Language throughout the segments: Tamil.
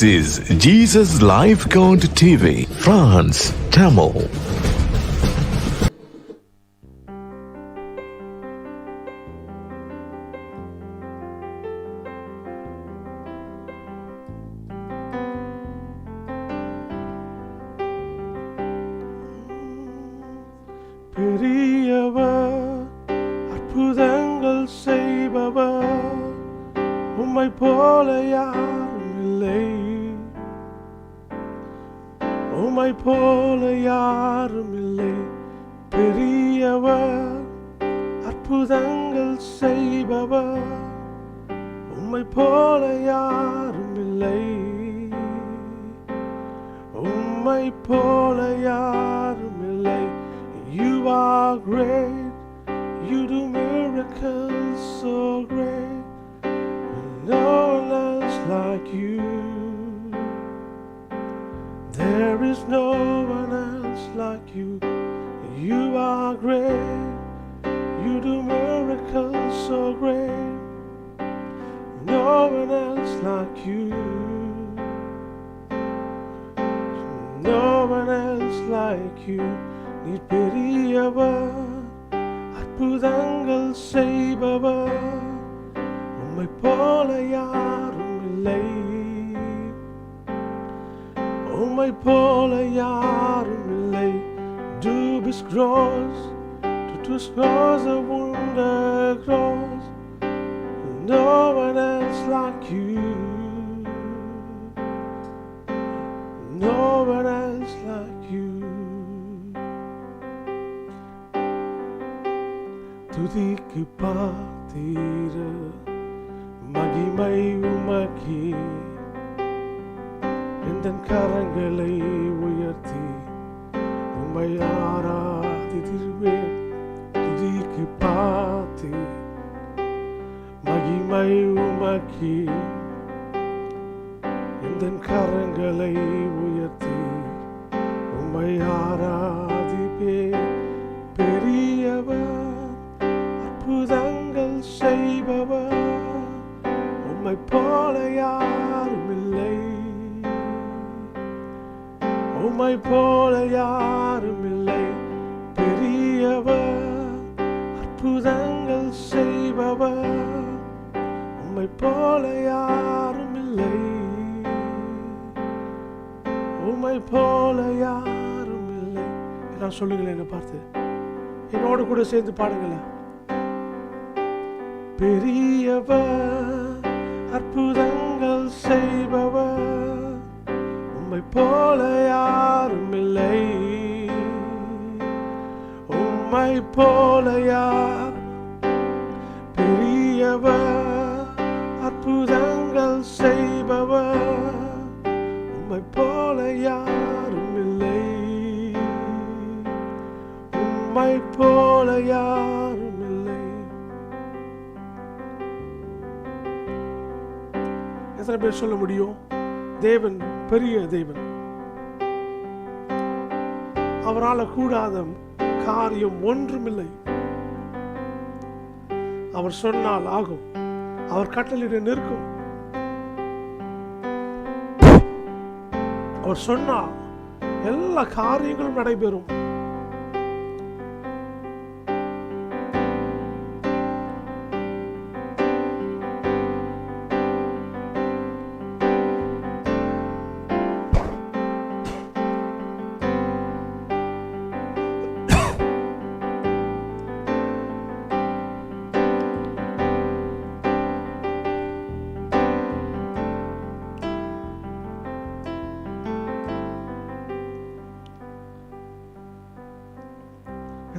This is Jesus Life Count TV, France, Tamil. போல யாரும் இல்லை பெரியவர் அற்புதங்கள் செய்பவர். உம்மை போல யாரும் இல்லை உம்மை போல யாரும் இல்லை You are great. You do miracles so great. No one else like you. There is no one else like you You are great You do miracles so great No one else like you no one else like you நீ பெரியவர் அற்புதங்கள் செய்பவர் உம்மை போல யாரும் இல்லை உம்மை போல யாரும் இல்லை Du bist groß, du tust große Wunder groß. No one else like you. No one else like you. துதிக்கு பார்த்தீர மகிமை உமக்கே எந்த கரங்களை உயர்த்தி உம்மை ஆராதித்திருவேன் துதிக்கு பார்த்து மகிமை உமக்கி. எந்த கரங்களை உயர்த்தி கூட சேர்ந்து பாடுங்களேன் பெரியவர் அற்புதங்கள் செய்பவர் உம்மை போல யாரும் இல்லை. உம்மை போல யார் போல யாரும் இல்லை. எத்தனை பேர் சொல்ல முடியும்? தேவன் பெரிய தேவன். அவரால் கூடாத காரியம் ஒன்றுமில்லை. அவர் சொன்னால் ஆகும். அவர் கட்டளிட நிற்கும். அவர் சொன்னால் எல்லா காரியங்களும் நடைபெறும்.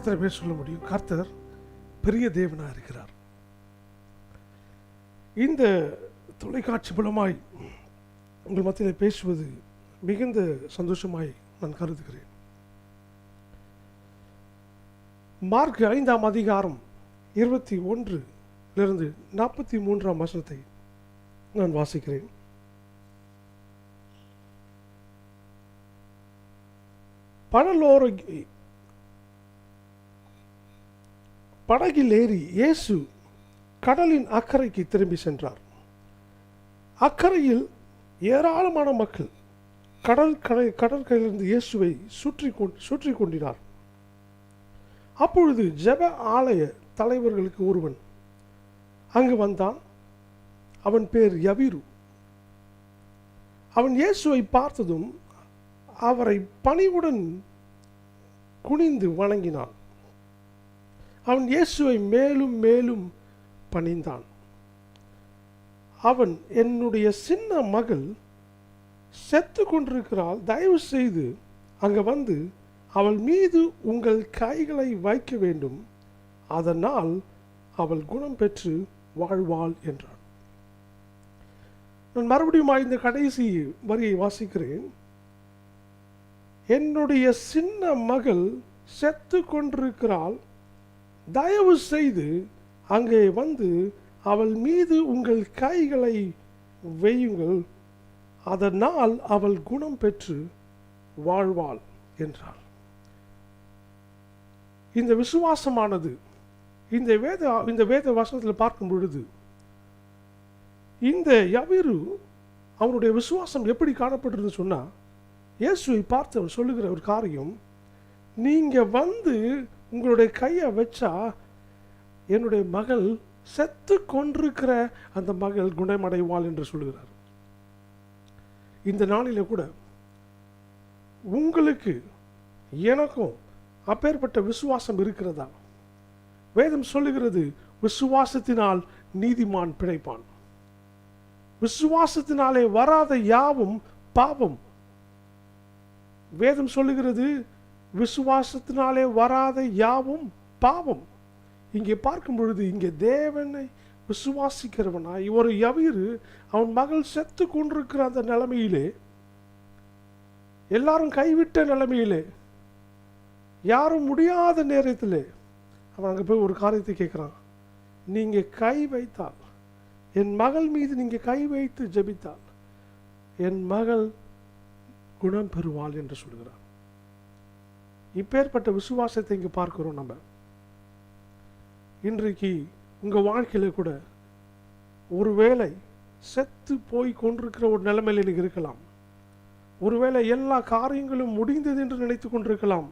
எத்தனை பேர் சொல்ல முடியும். கர்த்தர் பெரிய தேவனாக இருக்கிறார். இந்த தொலைக்காட்சி மூலமாய் உங்கள் மத்தியில் பேசுவது மிகுந்த சந்தோஷமாய் நான் கருதுகிறேன். மார்க் ஐந்தாம் அதிகாரம் இருபத்தி ஒன்றிலிருந்து நாற்பத்தி மூன்றாம் வசனத்தை நான் வாசிக்கிறேன். பணலோர படகில் ஏறி இயேசு கடலின் அக்கறைக்கு திரும்பி சென்றார். அக்கறையில் ஏராளமான மக்கள் கடல் கடை கடற்கரையிலிருந்து இயேசுவை சுற்றி கொண் சுற்றி கொண்டினார். அப்பொழுது ஜெப ஆலய தலைவர்களுக்கு ஒருவன் அங்கு வந்தான். அவன் பேர் யவிரு அவன் இயேசுவை பார்த்ததும் அவரை பணிவுடன் குனிந்து வணங்கினான். அவன் இயேசுவை மேலும் மேலும் பணிந்தான். அவன் என்னுடைய சின்ன மகள் செத்து கொண்டிருக்கிறாள். தயவு செய்து அங்கே வந்து அவள் மீது உங்கள் கைகளை வைக்க வேண்டும். அதனால் அவள் குணம் பெற்று வாழ்வாள் என்றான். நான் மறுபடியும் இந்த கடைசி வரியை வாசிக்கிறேன். என்னுடைய சின்ன மகள் செத்து கொண்டிருக்கிறாள். தயவு செய்து அங்கே வந்து அவள் மீது உங்கள் கைகளை வையுங்கள். அதனால் அவள் குணம் பெற்று வாழ்வாள் என்றார். இந்த விசுவாசமானது இந்த வேத இந்த வேத வசனத்தில் பார்க்கும் பொழுது இந்த யவிரு அவனுடைய விசுவாசம் எப்படி காணப்பட்டிருந்து சொன்னா இயேசுவை பார்த்து அவர் சொல்லுகிற ஒரு காரியம் நீங்க வந்து உங்களுடைய கையை வச்சா என்னுடைய மகள் செத்து கொண்டிருக்கிற அந்த மகள் குணமடைவாள் என்று சொல்லுகிறார் இந்த நாளில கூட உங்களுக்கு எனக்கும் அப்பேற்பட்ட விசுவாசம் இருக்கிறதா? வேதம் சொல்லுகிறது விசுவாசத்தினால் நீதிமான் பிழைப்பான். விசுவாசத்தினாலே வராத யாவும் பாவம். வேதம் சொல்லுகிறது விசுவாசத்தினாலே வராத யாவும் பாவம். இங்கே பார்க்கும் பொழுது இங்கே தேவனை விசுவாசிக்கிறவனாய் ஒரு யவீரு அவன் மகள் செத்து கொண்டிருக்கிற அந்த நிலைமையிலே எல்லாரும் கைவிட்ட நிலைமையிலே யாரும் முடியாத நேரத்தில் அவன் அங்கே போய் ஒரு காரியத்தை கேட்குறான். நீங்கள் கை வைத்தால் என் மகள் மீது நீங்கள் கை வைத்து ஜெபித்தால் என் மகள் குணம் பெறுவாள் என்று சொல்கிறான். இப்பேற்பட்ட விசுவாசத்தை இங்கே பார்க்குறோம் நம்ம. இன்றைக்கு உங்கள் வாழ்க்கையில் கூட ஒருவேளை செத்து போய் கொண்டிருக்கிற ஒரு நிலைமையில் நீங்கள் இருக்கலாம். ஒருவேளை எல்லா காரியங்களும் முடிந்தது என்று நினைத்து கொண்டிருக்கலாம்.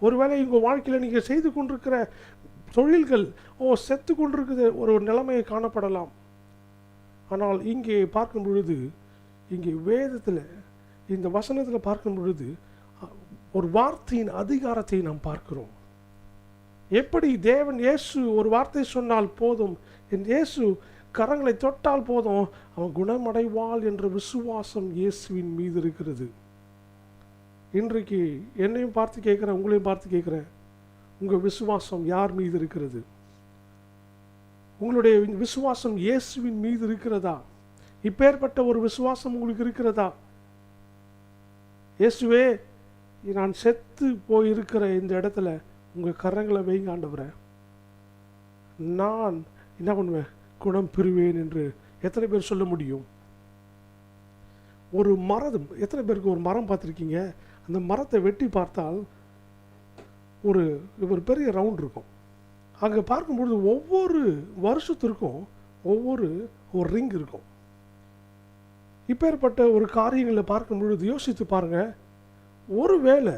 ஒருவேளை உங்கள் வாழ்க்கையில் நீங்கள் செய்து கொண்டிருக்கிற தொழில்கள் ஓ செத்து கொண்டிருக்கிற ஒரு நிலைமையை காணப்படலாம். ஆனால் இங்கே பார்க்கும் பொழுது இங்கே வேதத்தில் இந்த வசனத்தில் பார்க்கும் பொழுது ஒரு வார்த்தையின் அதிகாரத்தை நாம் பார்க்கிறோம். எப்படி தேவன் இயேசு ஒரு வார்த்தை சொன்னால் போதும்? என் இயேசு கரங்களை தொட்டால் போதும்? அவன் குணமடைவாள் என்ற விசுவாசம் இயேசுவின் மீது இருக்கிறது. இன்றைக்கு என்னையும் பார்த்து கேட்குறேன் உங்களையும் பார்த்து கேட்குறேன். உங்கள் விசுவாசம் யார் மீது இருக்கிறது? உங்களுடைய விசுவாசம் இயேசுவின் மீது இருக்கிறதா? இப்பேற்பட்ட ஒரு விசுவாசம் உங்களுக்கு இருக்கிறதா? இயேசுவே நான் செத்து போயிருக்கிற இந்த இடத்துல உங்கள் கரங்களை வைங்க ஆண்டவரே. நான் என்ன பண்ணுவேன்? குணம் பெறுவேன் என்று எத்தனை பேர் சொல்ல முடியும்? ஒரு மரம் எத்தனை பேருக்கு ஒரு மரம் பார்த்துருக்கீங்க? அந்த மரத்தை வெட்டி பார்த்தால் ஒரு ஒரு பெரிய ரவுண்ட் இருக்கும். அங்கே பார்க்கும்பொழுது ஒவ்வொரு வருஷத்திற்கும் ஒவ்வொரு ஒரு ரிங் இருக்கும். இப்பேற்பட்ட ஒரு காரியங்களை பார்க்கும் பொழுது யோசித்து பாருங்கள் ஒருவேளை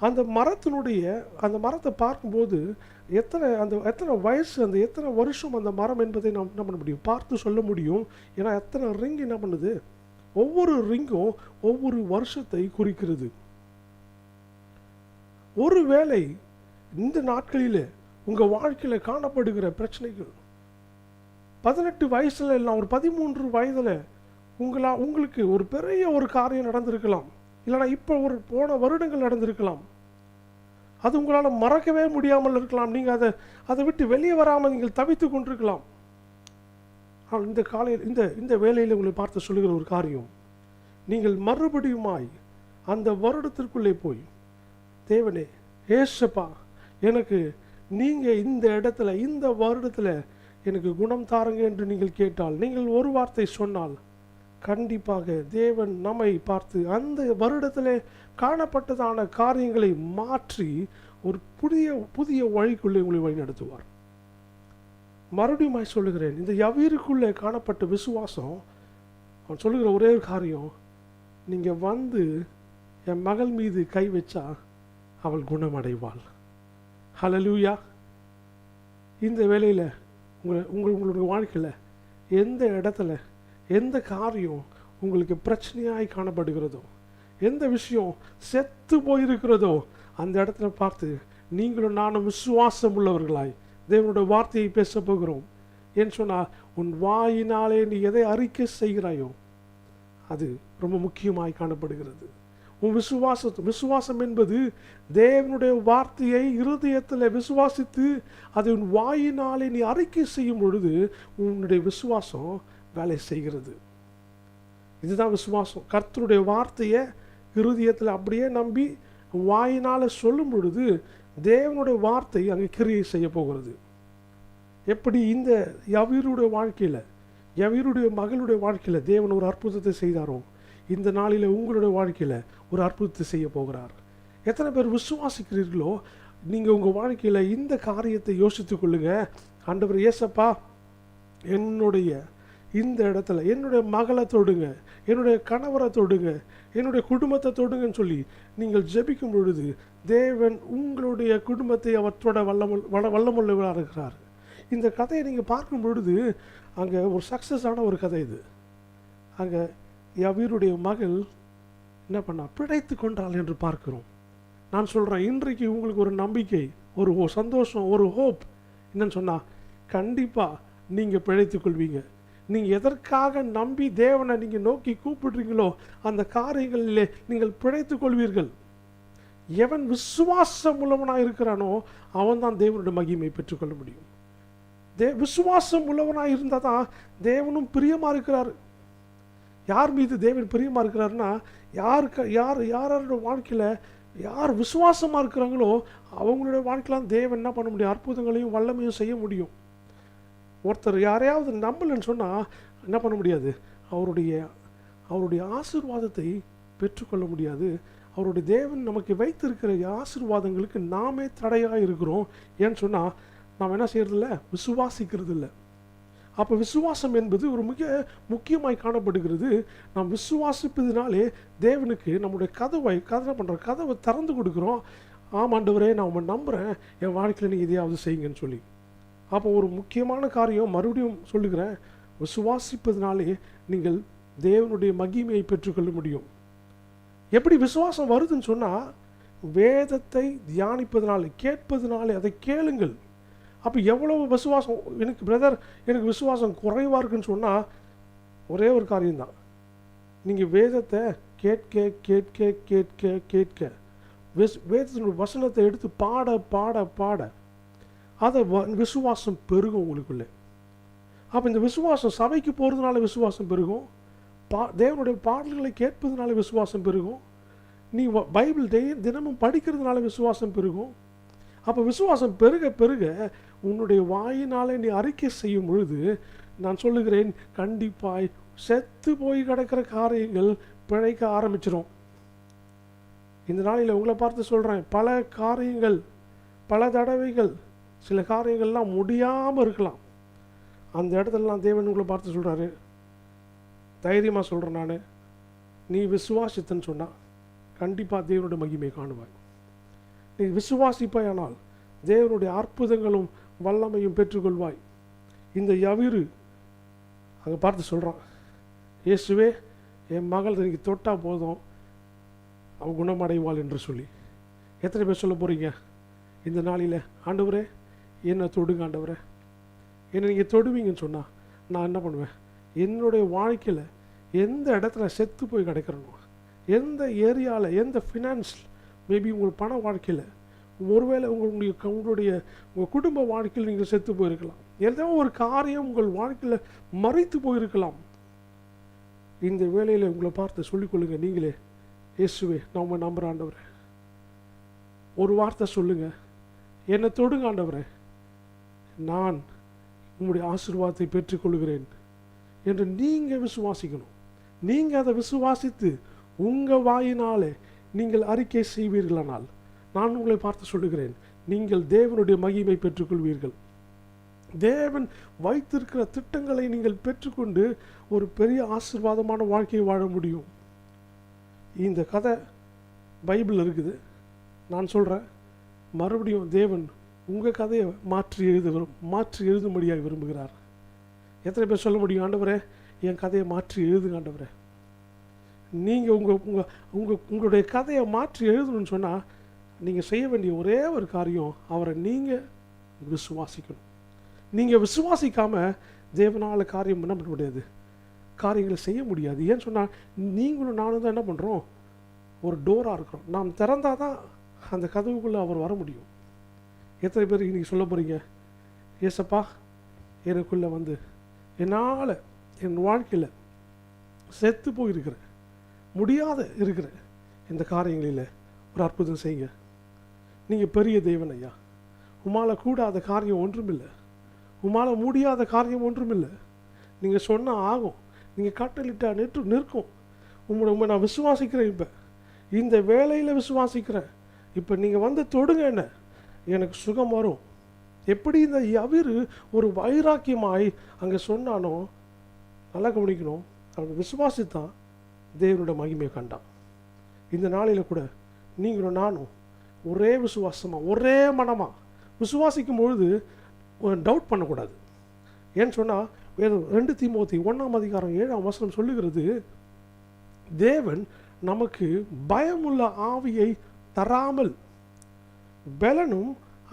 அந்த மரத்தினுடைய அந்த மரத்தை பார்க்கும்போது எத்தனை அந்த எத்தனை வயசு அந்த எத்தனை வருஷம் அந்த மரம் என்பதை நாம் என்ன பண்ண முடியும்? பார்த்து சொல்ல முடியும். ஏன்னா எத்தனை ரிங் என்ன பண்ணுது? ஒவ்வொரு ரிங்கும் ஒவ்வொரு வருஷத்தை குறிக்கிறது. ஒருவேளை இந்த நாட்களில் உங்கள் வாழ்க்கையில் காணப்படுகிற பிரச்சனைகள் பதினெட்டு வயசுல இல்லை ஒரு பதிமூன்று வயதில் உங்களா உங்களுக்கு ஒரு பெரிய ஒரு காரியம் நடந்திருக்கலாம். இல்லைனா இப்போ ஒரு போன வருடங்கள் நடந்திருக்கலாம். அது உங்களால் மறக்கவே முடியாமல் இருக்கலாம். நீங்கள் அதை அதை விட்டு வெளியே வராமல் நீங்கள் தவித்து கொண்டிருக்கலாம். ஆனால் இந்த காலையில் இந்த இந்த வேலையில் உங்களை பார்த்து சொல்லுகிற ஒரு காரியம். நீங்கள் மறுபடியுமாய் அந்த வருடத்திற்குள்ளே போய் தேவனே ஏசப்பா எனக்கு நீங்கள் இந்த இடத்துல இந்த வருடத்தில் எனக்கு குணம் தாருங்க என்று நீங்கள் கேட்டால் நீங்கள் ஒரு வார்த்தை சொன்னால் கண்டிப்பாக தேவன் நம்மை பார்த்து அந்த வருடத்தில் காணப்பட்டதான காரியங்களை மாற்றி ஒரு புதிய புதிய வழிக்குள்ளே உங்களை வழிநடத்துவார். மறுபடியும் சொல்லுகிறேன் இந்த யவீருக்குள்ளே காணப்பட்ட விசுவாசம் அவன் சொல்லுகிற ஒரே ஒரு காரியம் நீங்கள் வந்து என் மகள் மீது கை வச்சா அவள் குணமடைவாள். ஹலலூயா இந்த வேலையில் உங்கள் உங்கள் உங்களுடைய வாழ்க்கையில் எந்த இடத்துல எந்த காரியம் உங்களுக்கு பிரச்சனையாய் காணப்படுகிறதோ எந்த விஷயம் செத்து போயிருக்கிறதோ அந்த இடத்துல பார்த்து நீங்களும் நானும் விசுவாசம் உள்ளவர்களாய் தேவனுடைய வார்த்தையை பேச போகிறோம். ஏன்னு சொன்னால் உன் வாயினாலே நீ எதை அறிக்கை செய்கிறாயோ அது ரொம்ப முக்கியமாய் காணப்படுகிறது. உன் விசுவாசத்து விசுவாசம் என்பது தேவனுடைய வார்த்தையை இருதயத்தில் விசுவாசித்து அதை உன் வாயினாலே நீ அறிக்கை செய்யும் பொழுது உன்னுடைய விசுவாசம் வேலை செய்கிறது. இதுதான் விசுவாசம். கர்த்தருடைய வார்த்தையை இருதயத்தில் அப்படியே நம்பி வாயினால் சொல்லும் பொழுது தேவனுடைய வார்த்தை அங்கே கிரியை செய்ய போகிறது. எப்படி இந்த யவீருடைய வாழ்க்கையில் யவீருடைய மகளுடைய வாழ்க்கையில் தேவன் ஒரு அற்புதத்தை செய்தாரோ இந்த நாளில் உங்களுடைய வாழ்க்கையில் ஒரு அற்புதத்தை செய்ய போகிறார். எத்தனை பேர் விசுவாசிக்கிறீர்களோ நீங்கள் உங்கள் வாழ்க்கையில் இந்த காரியத்தை யோசித்துக் கொள்ளுங்க. ஆண்டவர் ஏசப்பா என்னுடைய இந்த இடத்துல என்னுடைய மகளை தொடுங்க என்னுடைய கணவரை தொடுங்க என்னுடைய குடும்பத்தை தொடுங்கன்னு சொல்லி நீங்கள் ஜெபிக்கும் பொழுது தேவன் உங்களுடைய குடும்பத்தை அவர் தொட வல்லமுள் வள வல்லமுள்ளவராக இருக்கிறார் இந்த கதையை நீங்கள் பார்க்கும் பொழுது அங்கே ஒரு சக்ஸஸ் ஆன ஒரு கதை இது. அங்கே யவீருடைய மகள் என்ன பண்ணா பிழைத்து கொண்டாள் என்று பார்க்கிறோம். நான் சொல்கிறேன் இன்றைக்கு உங்களுக்கு ஒரு நம்பிக்கை ஒரு சந்தோஷம் ஒரு ஹோப் என்னன்னு சொன்னால் கண்டிப்பாக நீங்கள் பிழைத்து கொள்வீங்க. நீங்கள் எதற்காக நம்பி தேவனை நீங்கள் நோக்கி கூப்பிடுறீங்களோ அந்த காரியங்களிலே நீங்கள் பிழைத்து கொள்வீர்கள். எவன் விசுவாசம் உள்ளவனாக இருக்கிறானோ அவன் தான் தேவனுடைய மகிமை பெற்றுக்கொள்ள முடியும். தே விசுவாசம் உள்ளவனாக இருந்தால் தான் தேவனும் பிரியமாக இருக்கிறார். யார் மீது தேவன் பிரியமாக இருக்கிறாருன்னா யாருக்கு யார் யாரோட வாழ்க்கையில் யார் விசுவாசமாக இருக்கிறாங்களோ அவங்களுடைய வாழ்க்கையில் தேவன் என்ன பண்ண முடியும்? அற்புதங்களையும் வல்லமையும் செய்ய முடியும். ஒருத்தர் யாரையாவது நம்பலன்னு சொன்னால் என்ன பண்ண முடியாது? அவருடைய அவருடைய ஆசீர்வாதத்தை பெற்றுக்கொள்ள முடியாது. அவருடைய தேவன் நமக்கு வைத்திருக்கிற ஆசிர்வாதங்களுக்கு நாமே தடையாக இருக்கிறோம். ஏன்னு சொன்னால் நாம் என்ன செய்யறதில்ல? விசுவாசிக்கிறது இல்லை அப்போ விசுவாசம் என்பது ஒரு மிக முக்கியமாய் காணப்படுகிறது. நாம் விசுவாசிப்பதினாலே தேவனுக்கு நம்முடைய கதவை கதவை பண்ணுற கதவை திறந்து கொடுக்குறோம். ஆமாண்டவரே நான் உங்களை நம்புகிறேன் என் வாழ்க்கையில் நீங்கள் எதையாவது செய்யுங்கன்னு சொல்லி. அப்போ ஒரு முக்கியமான காரியம் மறுபடியும் சொல்லுகிறேன். விசுவாசிப்பதனாலே நீங்கள் தேவனுடைய மகிமையை பெற்றுக்கொள்ள முடியும். எப்படி விசுவாசம் வருதுன்னு சொன்னால் வேதத்தை தியானிப்பதனாலே கேட்பதனாலே அதை கேளுங்கள். அப்போ எவ்வளவு விசுவாசம் எனக்கு பிரதர் எனக்கு விசுவாசம் குறைவாக இருக்குன்னு சொன்னால் ஒரே ஒரு காரியம்தான் நீங்கள் வேதத்தை கேட்க கேட்க கேட்க கேட்க விஸ் வேதத்தினுடைய வசனத்தை எடுத்து பாட பாட பாட அதை வ- விசுவாசம் பெருகும் உங்களுக்குள்ளே. அப்போ இந்த விசுவாசம் சபைக்கு போகிறதுனால விசுவாசம் பெருகும். பா தேவனுடைய பாடல்களை கேட்பதுனால விசுவாசம் பெருகும். நீ வ- பைபிள் தெய் தினமும் படிக்கிறதுனால விசுவாசம் பெருகும். அப்போ விசுவாசம் பெருக பெருக உன்னுடைய வாயினாலே நீ அறிக்கை செய்யும் பொழுது நான் சொல்லுகிறேன் கண்டிப்பாய் செத்து போய் கிடக்கிற காரியங்கள் பிழைக்க ஆரம்பிச்சிடும் இந்த நாளில் உங்களை பார்த்து சொல்கிறேன் பல காரியங்கள் பல தடவைகள் சில காரியங்கள்லாம் முடியாமல் இருக்கலாம். அந்த இடத்துலலாம் தேவன் உங்களை பார்த்து சொல்கிறாரு தைரியமாக சொல்கிறேன் நான். நீ விசுவாசித்தன்னு சொன்னால் கண்டிப்பாக தேவனுடைய மகிமையை காணுவாய். நீ விசுவாசிப்பாயானால் தேவனுடைய அற்புதங்களும் வல்லமையும் பெற்றுக்கொள்வாய். இந்த யவிரு அங்கே பார்த்து சொல்கிறான் இயேசுவே என் மகள் இன்னைக்கு தொட்டா போதும். அவன் குணமடைவாள் என்று சொல்லி. எத்தனை பேர் சொல்ல போகிறீங்க இந்த நாளில். ஆண்டவரே என்னை தொடுங்க ஆண்டவரை? என்னை நீங்கள் தொடுவீங்கன்னு சொன்னால் நான் என்ன பண்ணுவேன்? என்னுடைய வாழ்க்கையில் எந்த இடத்துல செத்து போய் கிடக்கிறனோ எந்த ஏரியாவில் எந்த ஃபினான்ஸ் மேபி உங்கள் பண வாழ்க்கையில் ஒருவேளை உங்களுடைய உங்களுடைய உங்கள் குடும்ப வாழ்க்கையில் நீங்கள் செத்து போயிருக்கலாம். ஏதோ ஒரு காரியம் உங்கள் வாழ்க்கையில் மறைத்து போயிருக்கலாம். இந்த வேலையில் உங்களை பார்த்து சொல்லிக்கொள்ளுங்கள் நீங்களே. இயேசுவே நான் உங்கள் நம்புகிறேன் ஆண்டவரே. ஒரு வார்த்தை சொல்லுங்கள் என்னை தொடுங்க ஆண்டவரே. நான் உங்களுடைய ஆசிர்வாதத்தை பெற்றுக்கொள்கிறேன் என்று நீங்கள் விசுவாசிக்கணும். நீங்கள் அதை விசுவாசித்து உங்கள் வாயினாலே நீங்கள் அறிக்கை செய்வீர்களானால் நான் உங்களை பார்த்து சொல்லுகிறேன் நீங்கள் தேவனுடைய மகிமை பெற்றுக்கொள்வீர்கள். தேவன் வைத்திருக்கிற திட்டங்களை நீங்கள் பெற்றுக்கொண்டு ஒரு பெரிய ஆசீர்வாதமான வாழ்க்கையை வாழ முடியும். இந்த கதை பைபிள் இருக்குது. நான் சொல்கிறேன் மறுபடியும் தேவன் உங்கள் கதையை மாற்றி எழுத விரும் மாற்றி எழுதும்படியாக விரும்புகிறார். எத்தனை பேர் சொல்ல முடியும் ஆண்டவரே என் கதையை மாற்றி எழுதுங்க ஆண்டவரே. நீங்கள் உங்கள் உங்கள் உங்கள் உங்களுடைய கதையை மாற்றி எழுதணும்னு சொன்னால் நீங்கள் செய்ய வேண்டிய ஒரே ஒரு காரியம் அவரை நீங்கள் விசுவாசிக்கணும். நீங்கள் விசுவாசிக்காமல் தேவனால் காரியம் என்ன பண்ண முடியாது. காரியங்களை செய்ய முடியாது. ஏன்னு சொன்னால் நீங்களும் நானும் தான் என்ன பண்ணுறோம் ஒரு டோராக இருக்கிறோம். நாம் திறந்தால் தான் அந்த கதவுக்குள்ளே அவர் வர முடியும். எத்தனை பேருக்கு இன்றைக்கி சொல்ல போகிறீங்க ஏசப்பா எனக்குள்ளே வந்து என்னால் என் வாழ்க்கையில் செத்து போயிருக்கிறேன். முடியாத இருக்கிற இந்த காரியங்களில் ஒரு அற்புதம் செய்யுங்க. நீங்கள் பெரிய தெய்வன் ஐயா. உமால கூடாத காரியம் ஒன்றுமில்லை. உமால முடியாத காரியம் ஒன்றுமில்லை. நீங்கள் சொன்னால் ஆகும். நீங்கள் கட்டளிட்டா நிற்று நிற்கும். உங்களை உங்களை நான் விசுவாசிக்கிறேன் இப்போ. இந்த வேலையில் விசுவாசிக்கிறேன். இப்போ நீங்கள் வந்து தொடுங்க என்ன? எனக்கு சுகம் வரும். எப்படி இந்த அவிர் ஒரு வைராக்கியமாய் அங்கே சொன்னானோ நல்லா கவனிக்கணும். அவன் விசுவாசித்தான். தேவனோட மகிமையை கண்டான். இந்த நாளில் கூட நீங்களும் நானும் ஒரே விசுவாசமாக ஒரே மனமாக விசுவாசிக்கும் பொழுது டவுட் பண்ணக்கூடாது. ஏன்னு சொன்னால் வேறு ரெண்டு தீமோத்தி ஒன்றாம் அதிகாரம் ஏழாம் வசனம் சொல்லுகிறது தேவன் நமக்கு பயமுள்ள ஆவியை தராமல் பலனும்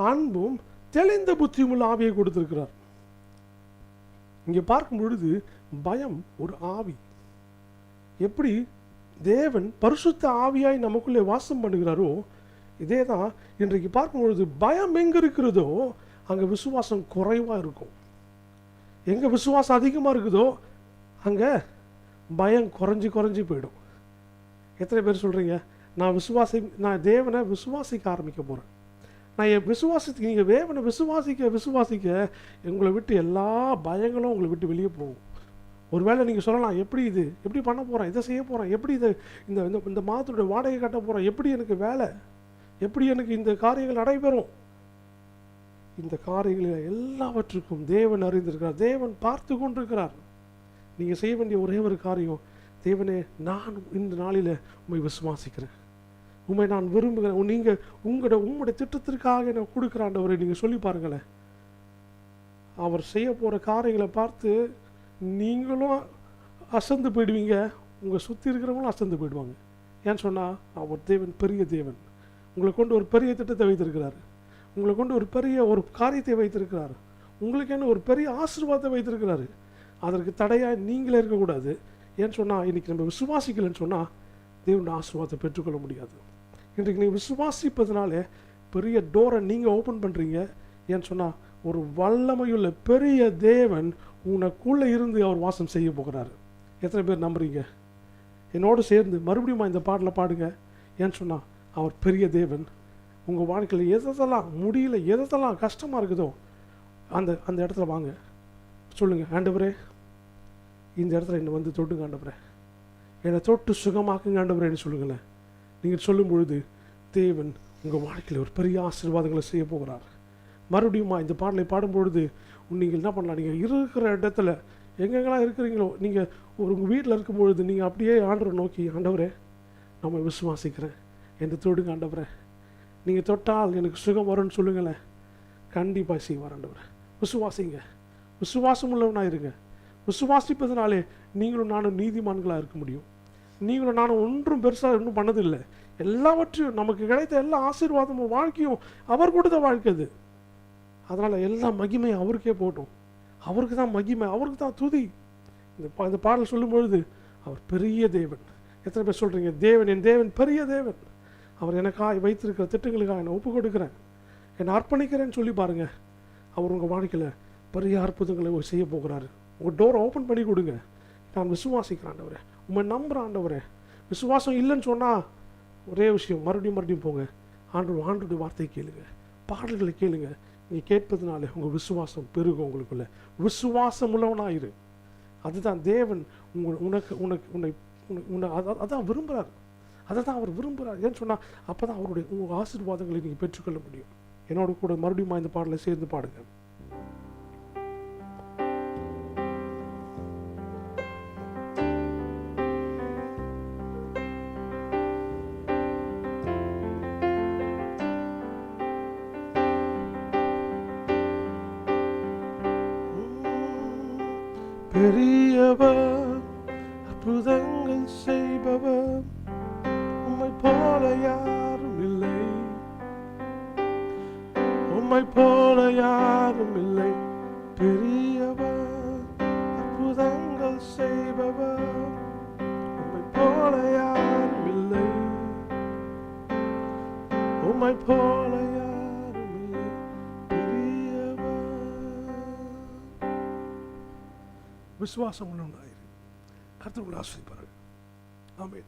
அன்பும் தெளிந்த புத்தியுமுள்ள ஆவியை கொடுத்திருக்கிறார். இங்கே பார்க்கும் பொழுது பயம் ஒரு ஆவி. எப்படி தேவன் பரிசுத்த ஆவியாய் நமக்குள்ளே வாசம் பண்ணுகிறாரோ இதே தான் இன்றைக்கு பார்க்கும் பொழுது பயம் எங்கே இருக்கிறதோ அங்கே விசுவாசம் குறைவாக இருக்கும். எங்கே விசுவாசம் அதிகமாக இருக்குதோ அங்கே பயம் குறைஞ்சி குறைஞ்சி போயிடும். எத்தனை பேர் சொல்கிறீங்க நான் விசுவாசி நான் தேவனை விசுவாசிக்க ஆரம்பிக்க போகிறேன் நான் என் விசுவாசத்துக்கு நீங்கள் தேவனை விசுவாசிக்க விசுவாசிக்க உங்களை விட்டு எல்லா பயங்களும் உங்களை விட்டு வெளியே போகும். ஒருவேளை நீங்கள் சொல்லலாம் எப்படி இது? எப்படி பண்ண போகிறேன் இதை செய்ய போகிறேன் எப்படி இதை இந்த இந்த இந்த மாதத்துடைய வாடகை கட்ட போகிறேன் எப்படி எனக்கு வேலை? எப்படி எனக்கு இந்த காரியங்கள் நடைபெறும்? இந்த காரியங்களில் எல்லாவற்றுக்கும் தேவன் அறிந்திருக்கிறார். தேவன் பார்த்து கொண்டிருக்கிறார். நீங்கள் செய்ய வேண்டிய ஒரே ஒரு காரியம் தேவனே நான் இந்த நாளில் உண்மை விசுவாசிக்கிறேன். உண்மை நான் விரும்புகிறேன். நீங்கள் உங்களோட உங்களுடைய திட்டத்திற்காக நான் கொடுக்குறாண்டவரை நீங்கள் சொல்லி பாருங்களேன். அவர் செய்ய போகிற காரியங்களை பார்த்து நீங்களும் அசந்து போயிடுவீங்க. உங்கள் சுற்றி இருக்கிறவங்களும் அசந்து போயிடுவாங்க. ஏன்னு சொன்னால் அவர் தேவன் பெரிய தேவன். உங்களை கொண்டு ஒரு பெரிய திட்டத்தை வைத்திருக்கிறார். உங்களை கொண்டு ஒரு பெரிய ஒரு காரியத்தை வைத்திருக்கிறார். உங்களுக்கு என்ன ஒரு பெரிய ஆசீர்வாதத்தை வைத்திருக்கிறாரு. அதற்கு தடையாக நீங்களே இருக்கக்கூடாது. ஏன்னு சொன்னால் இன்றைக்கி நம்ம விசுவாசிக்கலன்னு சொன்னால் தேவனுடைய ஆசீர்வாதத்தை பெற்றுக்கொள்ள முடியாது. இன்றைக்கு நீங்கள் விசுவாசிப்பதுனாலே பெரிய டோரை நீங்கள் ஓப்பன் பண்ணுறீங்க ஏன்னு சொன்னால் ஒரு வல்லமையுள்ள பெரிய தேவன் உனக்குள்ளே இருந்து அவர் வாசம் செய்ய போகிறாரு. எத்தனை பேர் நம்புறீங்க? என்னோடு சேர்ந்து மறுபடியும் இந்த பாட்டில் பாடுங்க ஏன்னு சொன்னால் அவர் பெரிய தேவன். உங்கள் வாழ்க்கையில் எதெல்லாம் முடியல எதெல்லாம் கஷ்டமாக இருக்குதோ அந்த அந்த இடத்துல வாங்க. சொல்லுங்கள் ஆண்டவரே இந்த இடத்துல என்னை வந்து தொட்டுங்க ஆண்டவரே. என்னை தொட்டு சுகமாக்குங்க ஆண்டவரேன்னு சொல்லுங்களேன். நீங்கள் சொல்லும் பொழுது தேவன் உங்கள் வாழ்க்கையில் ஒரு பெரிய ஆசீர்வாதங்களை செய்ய போகிறார். மறுபடியுமா இந்த பாடலை பாடும்பொழுது நீங்கள் என்ன பண்ணலாம்? நீங்கள் இருக்கிற இடத்துல எங்கெங்கெல்லாம் இருக்கிறீங்களோ நீங்கள் ஒரு உங்கள் வீட்டில் இருக்கும் பொழுது நீங்கள் அப்படியே ஆண்டவரை நோக்கி ஆண்டவரே நம்ம விசுவாசிக்கிறேன். என்னை தொடுங்க ஆண்டவரே. நீங்கள் தொட்டால் எனக்கு சுகம் வரும்னு சொல்லுங்களேன். கண்டிப்பாக செய்வார் ஆண்டவரே. விசுவாசிங்க. விசுவாசம் உள்ளவனாக இருங்க. விசுவாசிப்பதனாலே நீங்களும் நானும் நீதிமான்களாக இருக்க முடியும். நீங்களும் நானும் ஒன்றும் பெருசாக இன்னும் பண்ணதில்லை. எல்லாவற்றையும் நமக்கு கிடைத்த எல்லா ஆசீர்வாதமும் வாழ்க்கையும் அவர் கொடுத்த வாழ்க்கை அது. அதனால் எல்லா மகிமையும் அவருக்கே போட்டோம் அவருக்கு தான் மகிமை அவருக்கு தான் துதி. இந்த பா இந்த பாடல் சொல்லும்பொழுது அவர் பெரிய தேவன். எத்தனை பேர் சொல்கிறீங்க தேவன் என் தேவன் பெரிய தேவன். அவர் எனக்காக வைத்திருக்கிற திட்டங்களுக்காக என்னை ஒப்பு கொடுக்குறேன் என்னை அர்ப்பணிக்கிறேன்னு சொல்லி பாருங்கள் அவர் உங்கள் வாழ்க்கையில் பெரிய அற்புதங்களை செய்ய போகிறாரு. உங்கள் டோரை ஓப்பன் பண்ணி கொடுங்க. நான் விசுவாசிக்கிறேன் அவரை உண்மை நம்புகிற ஆண்டவரே. விசுவாசம் இல்லைன்னு சொன்னால் ஒரே விஷயம் மறுபடியும் மறுபடியும் போங்க. ஆண்டு ஆண்டுடைய வார்த்தையை கேளுங்க. பாடல்களை கேளுங்க. நீங்கள் கேட்பதுனால உங்கள் விசுவாசம் பெருகும் உங்களுக்குள்ள. விசுவாசம் உள்ளவனாயிரு அதுதான் தேவன் உங்கள் உனக்கு உனக்கு உன்னை உன்னை- அதான் அதான் விரும்புகிறார் அதை தான் அவர் விரும்புகிறார் ஏன்னு சொன்னால் அப்போ தான் அவருடைய உங்கள் ஆசீர்வாதங்களை நீங்கள் பெற்றுக்கொள்ள முடியும். என்னோட கூட மறுபடியும் இந்த பாடலை சேர்ந்து பாடுங்க பெரியவர் அற்புதங்கள் செய்பவர் உம்மை போல யாரும் இல்லை. உம்மை போல யாரும் இல்லை. பெரியவர் அற்புதங்கள் செய்பவர் உம்மை போல யாரும் இல்லை. உம்மை போல விசுவாசம் உள்ளவனாயிரு கர்த்தர் உங்களை ஆசிரிப்பார்கள் ஆமே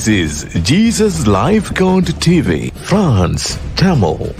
This is Jesus Live Count TV, France, Tamil.